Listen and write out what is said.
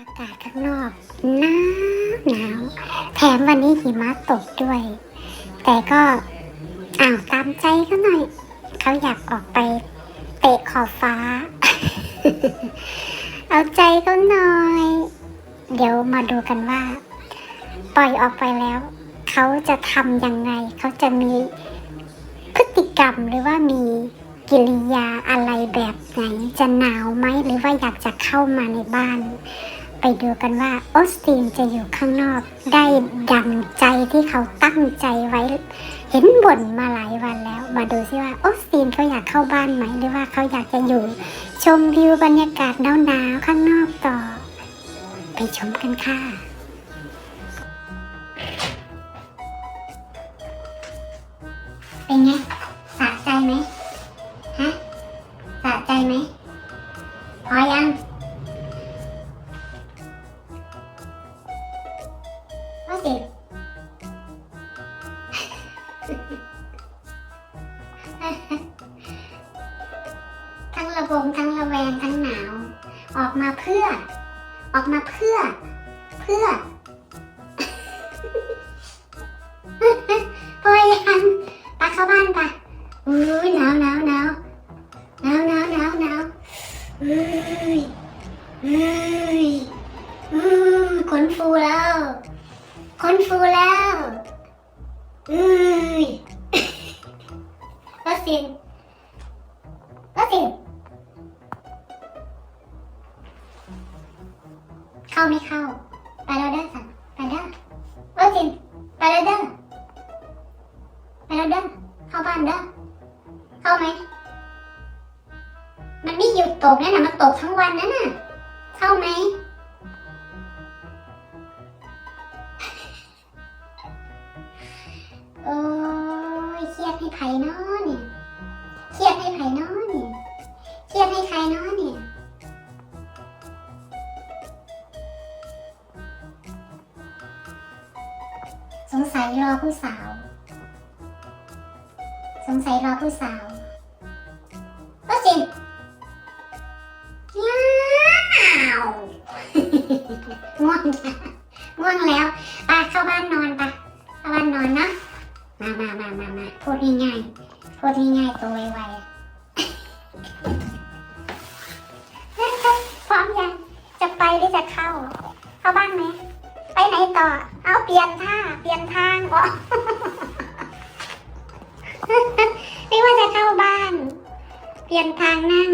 อากาศข้างนอกหนาวหนาวแถมวันนี้หิมะตกด้วย แต่ก็อ้าวตามใจเขาหน่อยเขาอยากออกไปเตะขอบฟ้า เอาใจเขาหน่อย เดี๋ยวมาดูกันว่า ปล่อยออกไปแล้ว เขาจะทำยังไง เขาจะมีพฤติกรรมหรือว่ามีกิริยาอะไรแบบไหนจะหนาวไหมหรือว่าอยากจะเข้ามาในบ้าน ไปดูกันว่าออสตินจะอยู่ข้างนอกได้ดังใจที่เขาตั้งใจไว้ เห็นบ่นมาหลายวันแล้ว มาดูซิว่าออสตินเขาอยากเข้าบ้านไหม หรือว่าเขาอยากจะอยู่ ชมวิวบรรยากาศหนาวๆข้างนอกต่อ ไปชมกันค่ะเป็นไงสะใจไหมฮะสะใจไหมพอยัง ว่าสิทั้งระบมทั้งระแวงทั้งหนาว ออกมาเพื่อ ออกมาเพื่อ เพื่อพอยังปาเข้าบ้านปะอุ้ยหนาวหนาวหนาวหนาวหนาวหนาวหนาวเฮ้ยเฮ้ยอือขนฟูแล้ว ขนฟูแล้วเอ้ยก็สินก็สินเข้าไม่เข้าไปแล้วเด้อสันไปเด้อก็สินไปแล้วเด้อไปแล้วเด้อเข้าบ้านเด้อเข้าไหมมันไม่หยุดตกนะนะมันตกทั้งวันนั่นน่ะเข้าไหม โอ้ยเครียดให้ใครเนาะเนี่ยเครียดให้ใครเนาะเนี่ยเครียดให้ใครนาะเนี่ยสงสัยรอผู้สาว สงสัยรอผู้สาวก็สิย้าวง่วงจ้ะง่วงแล้วไปเข้าบ้านนอนไปเข้าบ้านนอนนะ มามามามามาพูดง่ายๆพูดง่ายๆตัวไวๆพร้อมยังจะไปหรือจะเข้า เข้าบ้านไหมไปไหนต่อ เอาเปลี่ยนท่าเปลี่ยนทางอ๋อไม่ว่าจะเข้าบ้าน เปลี่ยนทางนั่ง